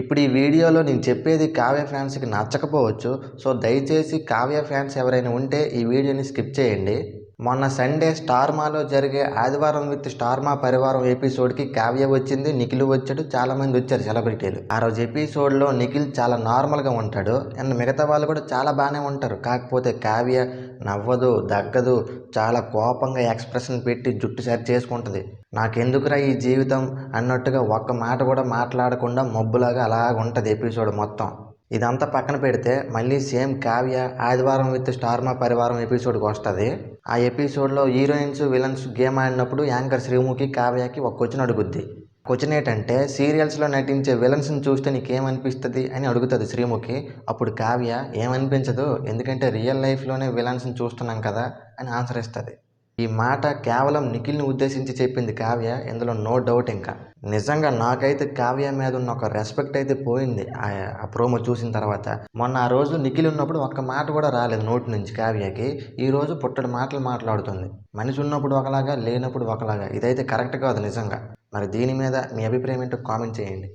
ఇప్పుడు ఈ వీడియోలో నేను చెప్పేది కావ్య ఫ్యాన్స్కి నచ్చకపోవచ్చు. సో దయచేసి కావ్య ఫ్యాన్స్ ఎవరైనా ఉంటే ఈ వీడియోని స్కిప్ చేయండి. మొన్న సండే స్టార్మాలో జరిగే ఆదివారం విత్ స్టార్మా పరివారం ఎపిసోడ్కి కావ్య వచ్చింది నిఖిల్ వచ్చాడు చాలామంది వచ్చారు సెలబ్రిటీలు. ఆ రోజు ఎపిసోడ్లో నిఖిల్ చాలా నార్మల్గా ఉంటాడు అండ్ మిగతా వాళ్ళు కూడా చాలా బాగానే ఉంటారు. కాకపోతే కావ్య నవ్వదు దగ్గదు చాలా కోపంగా ఎక్స్ప్రెషన్ పెట్టి జుట్టు సరి చేసుకుంటుంది. నాకెందుకురా ఈ జీవితం అన్నట్టుగా ఒక్క మాట కూడా మాట్లాడకుండా మబ్బులాగా అలాగ ఉంటుంది ఎపిసోడ్ మొత్తం. ఇదంతా పక్కన పెడితే మళ్ళీ సేమ్ కావ్య ఆదివారం విత్ స్టార్ మా పరివారం ఎపిసోడ్కి వస్తుంది. ఆ ఎపిసోడ్లో హీరోయిన్స్ విలన్స్ గేమ్ ఆడినప్పుడు యాంకర్ శ్రీముఖి కావ్యకి ఒక క్వశ్చన్ అడుగుద్ది. క్వశ్చన్ ఏంటంటే సీరియల్స్లో నటించే విలన్స్ని చూస్తే నీకేమనిపిస్తుంది అని అడుగుతుంది శ్రీముఖి. అప్పుడు కావ్య ఏమనిపించదు? ఎందుకంటే రియల్ లైఫ్లోనే విలన్స్ని చూస్తున్నాం కదా అని ఆన్సర్ ఇస్తుంది. ఈ మాట కేవలం నిఖిల్ని ఉద్దేశించి చెప్పింది కావ్య ఇందులో నో డౌట్ ఇంకా. నిజంగా నాకైతే కావ్య మీద ఉన్న ఒక రెస్పెక్ట్ అయితే పోయింది ఆ ప్రోమో చూసిన తర్వాత. మొన్న ఆ రోజు నిఖిల్ ఉన్నప్పుడు ఒక్క మాట కూడా రాలేదు నోటి నుంచి కావ్యకి. ఈ రోజు పుట్టడి మాటలు మాట్లాడుతుంది. మనిషి ఉన్నప్పుడు ఒకలాగా లేనప్పుడు ఒకలాగా. ఇదైతే కరెక్ట్ కాదు నిజంగా. మరి దీని మీద మీ అభిప్రాయం ఏంటో కామెంట్ చేయండి.